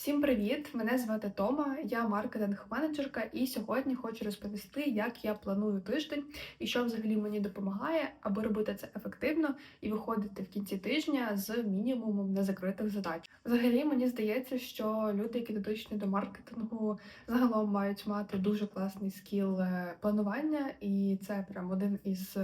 Всім привіт! Мене звати Тома, я маркетинг-менеджерка, і сьогодні хочу розповісти, як я планую тиждень і що взагалі мені допомагає, аби робити це ефективно і виходити в кінці тижня з мінімумом незакритих задач. Взагалі, мені здається, що люди, які дотичні до маркетингу, загалом мають мати дуже класний скіл е, планування, і це прям один із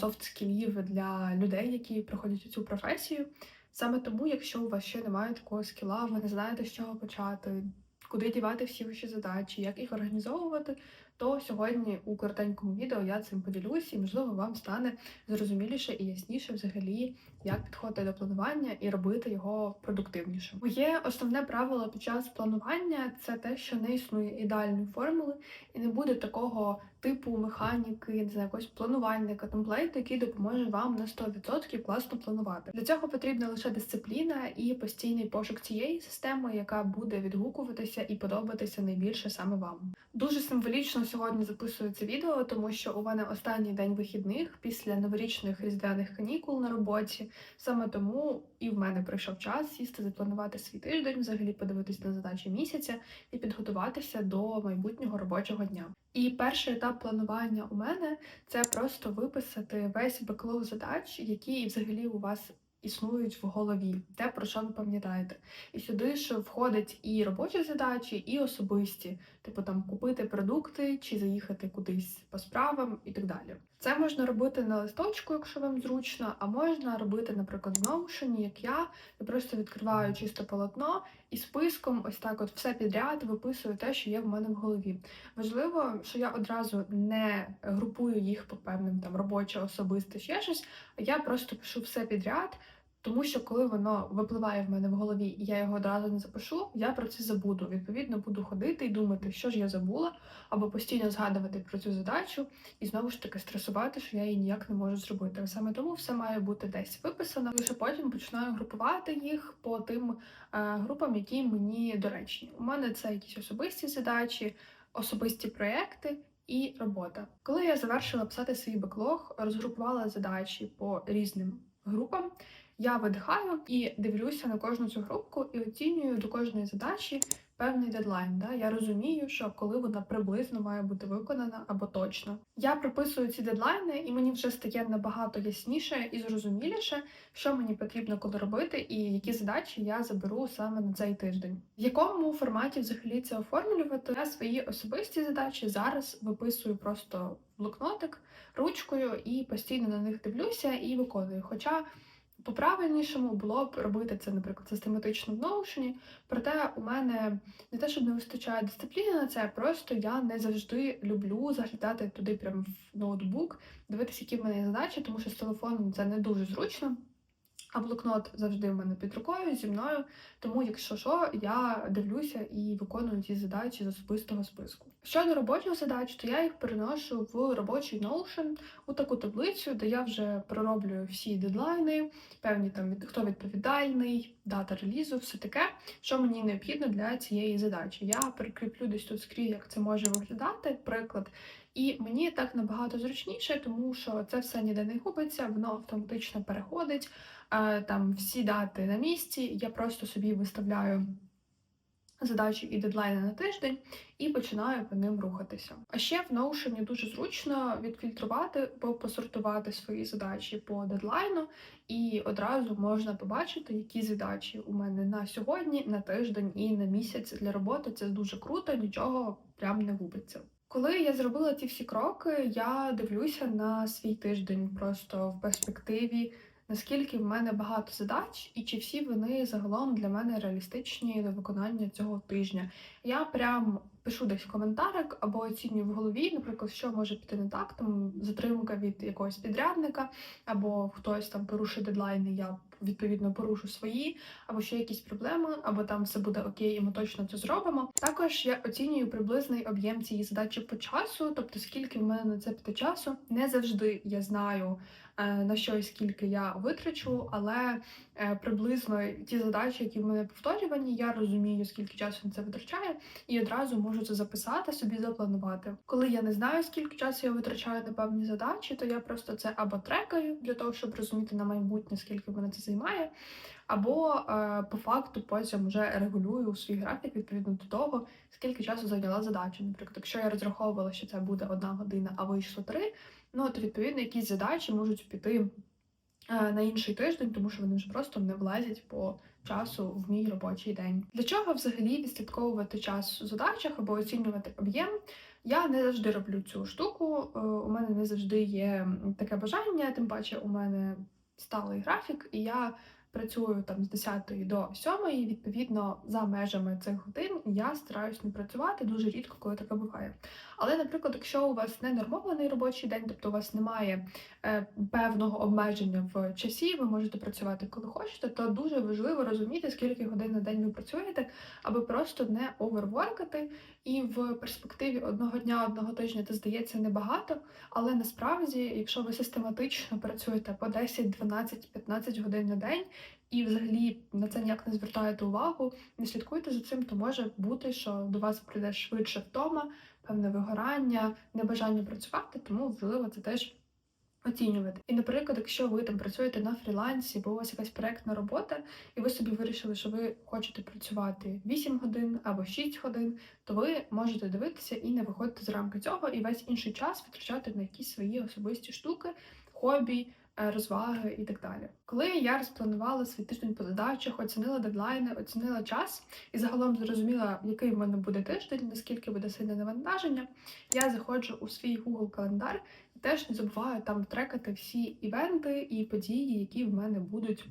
софт скілів для людей, які проходять цю професію. Саме тому, якщо у вас ще немає такого скіла, ви не знаєте, з чого почати, куди дівати всі ваші задачі, як їх організовувати, то сьогодні у коротенькому відео я цим поділюся, і можливо вам стане зрозуміліше і ясніше взагалі, як підходити до планування і робити його продуктивніше. Моє основне правило під час планування це те, що не існує ідеальної формули, і не буде такого типу механіки, не знаю, якогось планувальника, темплейту, який допоможе вам на 100% класно планувати. Для цього потрібна лише дисципліна і постійний пошук цієї системи, яка буде відгукуватися і подобатися найбільше саме вам. Дуже символічно сьогодні записую це відео, тому що у мене останній день вихідних після новорічних різдвяних канікул на роботі. Саме тому і в мене прийшов час сісти, запланувати свій тиждень, взагалі подивитись на задачі місяця і підготуватися до майбутнього робочого дня. І перший етап планування у мене це просто виписати весь беклог задач, які взагалі у вас існують в голові, те, про що ви пам'ятаєте. І сюди ж входять і робочі задачі, і особисті, типу там купити продукти чи заїхати кудись по справам і так далі. Це можна робити на листочку, якщо вам зручно, а можна робити, наприклад, в Notion, як я. Я просто відкриваю чисто полотно і списком, ось так, от все підряд виписую те, що є в мене в голові. Важливо, що я одразу не групую їх по певним там робоче, особисте, ще щось. а Я просто пишу все підряд. Тому що коли воно випливає в мене в голові, і я його одразу не запишу, я про це забуду. Відповідно, буду ходити і думати, що ж я забула, або постійно згадувати про цю задачу, і знову ж таки стресувати, що я її ніяк не можу зробити. Саме тому все має бути десь виписано. Лише потім починаю групувати їх по тим е, групам, які мені доречні. У мене це якісь особисті задачі, особисті проекти. І робота. Коли я завершила писати свій беклог, розгрупувала задачі по різним групам. Я видихаю і дивлюся на кожну цю групку і оцінюю до кожної задачі певний дедлайн. Да? Я розумію, що коли вона приблизно має бути виконана або точно. Я прописую ці дедлайни, і мені вже стає набагато ясніше і зрозуміліше, що мені потрібно коли робити, і які задачі я заберу саме на цей тиждень. В якому форматі взагалі це оформлювати? Я свої особисті задачі зараз виписую просто блокнотик ручкою і постійно на них дивлюся і виконую. Хоча по-правильнішому було б робити це, наприклад, систематично в Notion, проте у мене не те, щоб не вистачає дисципліни на це, просто я не завжди люблю заглядати туди прям в ноутбук, дивитися, які в мене є задачі, тому що з телефоном це не дуже зручно. А блокнот завжди в мене під рукою зі мною. Тому, якщо що, я дивлюся і виконую ці задачі з особистого списку. Щодо робочих задач, то я їх переношу в робочий Notion у таку таблицю, де я вже пророблюю всі дедлайни, певні там хто відповідальний, дата релізу, все таке, що мені необхідно для цієї задачі. Я прикріплю десь тут скрізь, як це може виглядати, приклад. І мені так набагато зручніше, тому що це все ніде не губиться, воно автоматично переходить. Там всі дати на місці. Я просто собі виставляю задачі і дедлайни на тиждень і починаю по ним рухатися. А ще в Notion дуже зручно відфільтрувати або посортувати свої задачі по дедлайну, і одразу можна побачити, які задачі у мене на сьогодні, на тиждень і на місяць для роботи. Це дуже круто, нічого прям не губиться. Коли я зробила ці всі кроки, я дивлюся на свій тиждень просто в перспективі наскільки в мене багато задач, і чи всі вони загалом для мене реалістичні до виконання цього тижня. Я прям пишу десь коментарик або оцінюю в голові, наприклад, що може піти не так, там затримка від якогось підрядника, або хтось там порушить дедлайни, я відповідно порушу свої, або ще якісь проблеми, або там все буде окей, і ми точно це зробимо. Також я оцінюю приблизний об'єм цієї задачі по часу, тобто скільки в мене на це піде часу. Не завжди я знаю. Е, на що і скільки я витрачу, але приблизно ті задачі, які в мене повторювані, я розумію, скільки часу це витрачає, і одразу можу це записати, собі запланувати. Коли я не знаю, скільки часу я витрачаю на певні задачі, то я просто це або трекаю для того, щоб розуміти на майбутнє, скільки в мене це займає або е, по факту потім вже регулюю свій графік відповідно до того, скільки часу зайняла задача. Наприклад, якщо я розраховувала, що це буде одна година, а вийшло три, ну то відповідно якісь задачі можуть піти е, на інший тиждень, тому що вони вже просто не влазять по часу в мій робочий день. Для чого взагалі відслідковувати час у задачах або оцінювати об'єм? Я не завжди роблю цю штуку. е, У мене не завжди є таке бажання, тим паче у мене сталий графік, і я працюю там з 10 до 7, і відповідно за межами цих годин я стараюсь не працювати дуже рідко, коли таке буває. Але, наприклад, якщо у вас не нормований робочий день, тобто у вас немає е, певного обмеження в часі, ви можете працювати коли хочете, то дуже важливо розуміти, скільки годин на день ви працюєте, аби просто не оверворкати. І в перспективі одного дня, одного тижня це здається небагато, але насправді, якщо ви систематично працюєте по 10, 12, 15 годин на день і взагалі на це ніяк не звертаєте увагу, не слідкуєте за цим, то може бути, що до вас прийде швидше втома, певне вигорання, небажання працювати, тому важливо це теж оцінювати. І, наприклад, якщо ви там працюєте на фрілансі, бо у вас якась проектна робота, і ви собі вирішили, що ви хочете працювати 8 годин або 6 годин, то ви можете дивитися і не виходити з рамки цього, і весь інший час витрачати на якісь свої особисті штуки, хобі. е, Розваги і так далі. Коли я розпланувала свій тиждень по задачах, оцінила дедлайни, оцінила час і загалом зрозуміла, який в мене буде тиждень, наскільки буде сильне навантаження, я заходжу у свій Google календар теж не забуваю там трекати всі івенти і події, які в мене будуть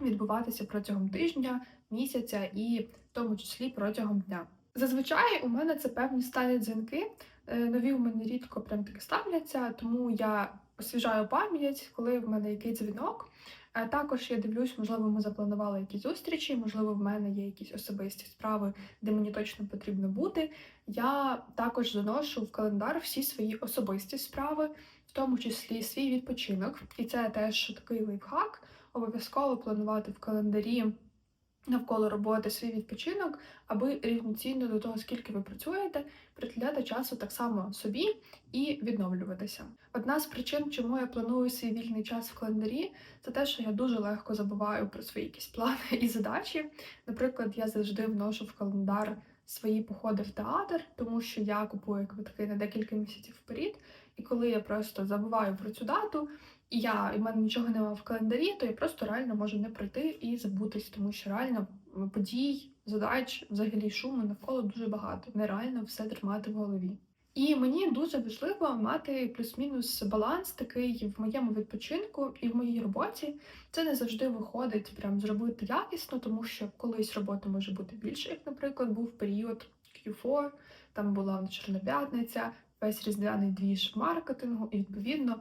відбуватися протягом тижня, місяця і в тому числі протягом дня. Зазвичай у мене це певні сталі дзвінки. Е, Нові у мене рідко прям таки ставляться, тому я освіжаю пам'ять, коли в мене який дзвінок. Також я дивлюсь, можливо, ми запланували якісь зустрічі, можливо, в мене є якісь особисті справи, де мені точно потрібно бути. Я також заношу в календар всі свої особисті справи, в тому числі свій відпочинок. І це теж такий лайфхак. Обов'язково планувати в календарі навколо роботи свій відпочинок, аби рівноцінно до того, скільки ви працюєте, приділяти часу так само собі і відновлюватися. Одна з причин, чому я планую свій вільний час в календарі, це те, що я дуже легко забуваю про свої якісь плани і задачі. Наприклад, я завжди вношу в календар свої походи в театр, тому що я купую квитки на декілька місяців вперед. І коли я просто забуваю про цю дату, і я і в мене нічого немає в календарі, то я просто реально можу не прийти і забутись, тому що реально подій, задач, взагалі шуму навколо дуже багато. Нереально все тримати в голові. І мені дуже важливо мати плюс-мінус баланс такий в моєму відпочинку і в моїй роботі. Це не завжди виходить прям зробити якісно, тому що колись робота може бути більше, як, наприклад, був період Q4, там була Чорна п'ятниця, весь різдвяний двіж маркетингу, і відповідно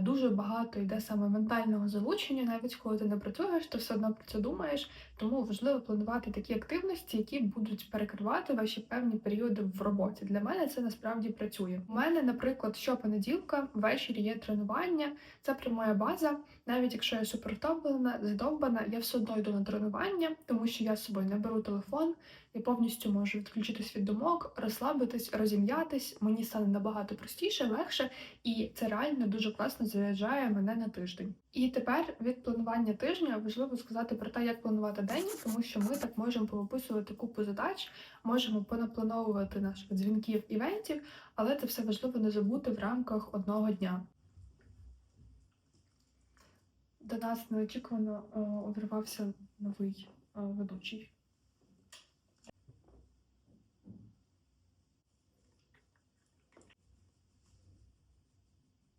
дуже багато йде саме ментального залучення, навіть коли ти не працюєш, ти все одно про це думаєш. Тому важливо планувати такі активності, які будуть перекривати ваші певні періоди в роботі. Для мене це насправді працює. У мене, наприклад, щопонеділка ввечері є тренування, це прямая база. Навіть якщо я супервтомлена, задовбана, я все одно йду на тренування, тому що я з собою не беру телефон, я повністю можу відключитись від думок, розслабитись, розім'ятись. Мені стане набагато простіше, легше, і це реально дуже класно заряджає мене на тиждень. І тепер від планування тижня важливо сказати про те, як планувати день, тому що ми так можемо повиписувати купу задач, можемо понаплановувати наших дзвінків івентів, але це все важливо не забути в рамках одного дня. До нас неочікувано о, увірвався новий о, ведучий.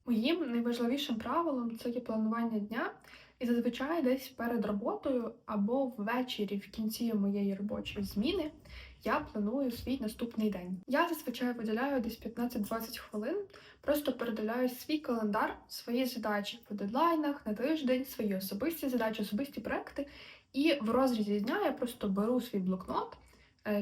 Моїм найважливішим правилом це є планування дня, і зазвичай десь перед роботою або ввечері в кінці моєї робочої зміни я планую свій наступний день. Я зазвичай виділяю десь 15-20 хвилин, просто передивляю свій календар, свої задачі по дедлайнах на тиждень, свої особисті задачі, особисті проекти. І в розрізі дня я просто беру свій блокнот,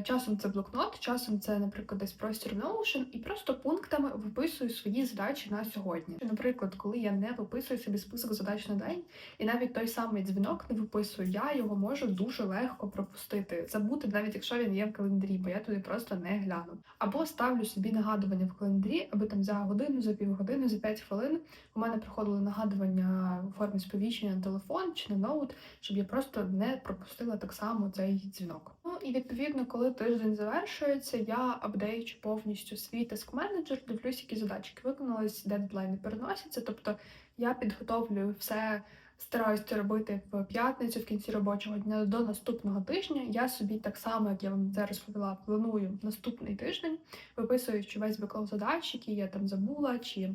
Часом це блокнот, часом це, наприклад, десь простір Notion, і просто пунктами виписую свої задачі на сьогодні. Наприклад, коли я не виписую собі список задач на день, і навіть той самий дзвінок не виписую, я його можу дуже легко пропустити, забути, навіть якщо він є в календарі, бо я туди просто не гляну. Або ставлю собі нагадування в календарі, аби там за годину, за півгодини, за 5 хвилин у мене приходили нагадування у формі сповіщення на телефон чи на ноут, щоб я просто не пропустила так само цей дзвінок. Ну і відповідно, коли тиждень завершується, я апдейчу повністю свій тиск менеджер, дивлюсь, які задачки виконались, де дедлайни переносяться. Тобто я підготовлюю все. Стараюсь це робити в п'ятницю в кінці робочого дня до наступного тижня. Я собі так само, як я вам це розповіла, планую наступний тиждень, виписуючи весь беклог задач, які я там забула чи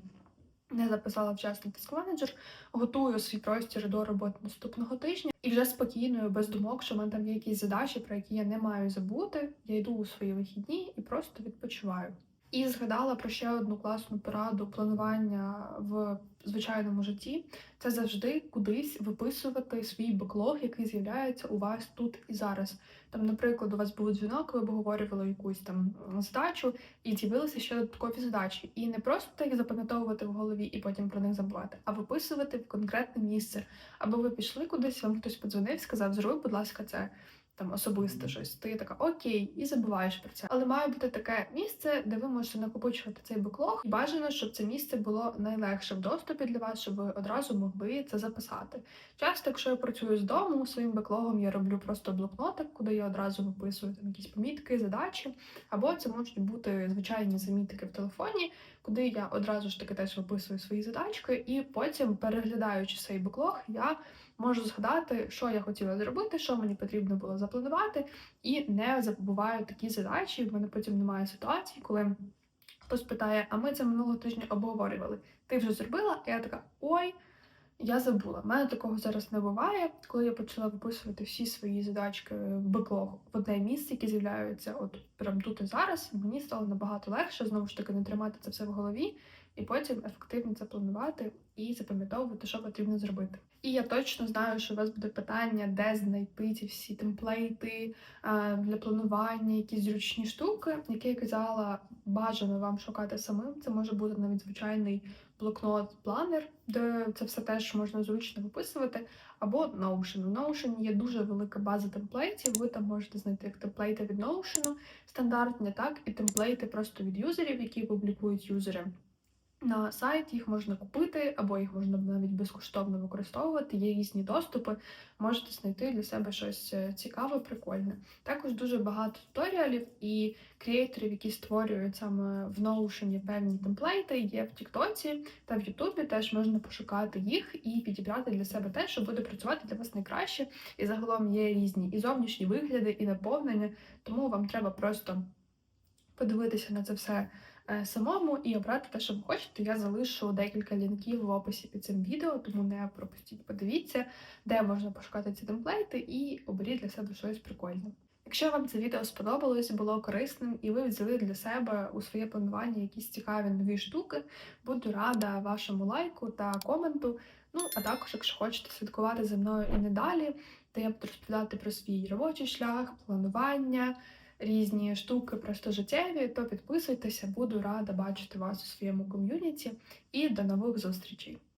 не записала вчасно тиск менеджер, готую свій простір до роботи наступного тижня і вже спокійною, без думок, що в мене там є якісь задачі, про які я не маю забути. Я йду у свої вихідні і просто відпочиваю. І згадала про ще одну класну пораду планування в звичайному житті. Це завжди кудись виписувати свій беклог, який з'являється у вас тут і зараз. Там, наприклад, у вас був дзвінок, ви обговорювали якусь там задачу, і з'явилися ще додаткові задачі. І не просто їх запам'ятовувати в голові і потім про них забувати, а виписувати в конкретне місце. Або ви пішли кудись, вам хтось подзвонив, сказав, зроби, будь ласка, це там особисте щось. Ти така окей, і забуваєш про це. Але має бути таке місце, де ви можете накопичувати цей беклог. І бажано, щоб це місце було найлегше в доступі для вас, щоб ви одразу могли це записати. Часто, якщо я працюю з дому, своїм беклогом я роблю просто блокнотик, куди я одразу виписую там якісь помітки, задачі, або це можуть бути звичайні замітки в телефоні, куди я одразу ж таки теж виписую свої задачки, і потім, переглядаючи цей беклог, я можу згадати, що я хотіла зробити, що мені потрібно було запланувати, і не забуваю такі задачі. В мене потім немає ситуації, коли хтось питає: а ми це минулого тижня обговорювали. Ти вже зробила? І я така: ой. Я забула. У мене такого зараз не буває. Коли я почала виписувати всі свої задачки в беклог в одне місце, які з'являються от прям тут і зараз, мені стало набагато легше знову ж таки не тримати це все в голові, і потім ефективно це планувати і запам'ятовувати, що потрібно зробити. І я точно знаю, що у вас буде питання, де знайти ці всі темплейти для планування, якісь зручні штуки, які я казала, бажано вам шукати самим. Це може бути навіть звичайний блокнот-планер, де це все теж можна зручно виписувати, або Notion. У Notion є дуже велика база темплейтів. Ви там можете знайти як темплейти від Notion стандартні, так і темплейти просто від юзерів, які публікують юзери. На сайт їх можна купити, або їх можна навіть безкоштовно використовувати. Є різні доступи, можете знайти для себе щось е, цікаве, прикольне. Також дуже багато туторіалів і креаторів, які створюють саме в Notion певні темплейти, є в Тіктоці та в Ютубі. Теж можна пошукати їх і підібрати для себе те, що буде працювати для вас найкраще. І загалом є різні і зовнішні вигляди, і наповнення, тому вам треба просто подивитися на це все самому і обрати те, що ви хочете. Я залишу декілька лінків в описі під цим відео, тому не пропустіть, подивіться, де можна пошукати ці темплейти, і оберіть для себе щось прикольне. Якщо вам це відео сподобалось, було корисним, і ви взяли для себе у своє планування якісь цікаві нові штуки, буду рада вашому лайку та коменту. Ну, а також, якщо хочете слідкувати за мною і не далі, то я буду розповідати про свій робочий шлях, планування, різні штуки просто життєві, то підписуйтеся, буду рада бачити вас у своєму ком'юніті і до нових зустрічей!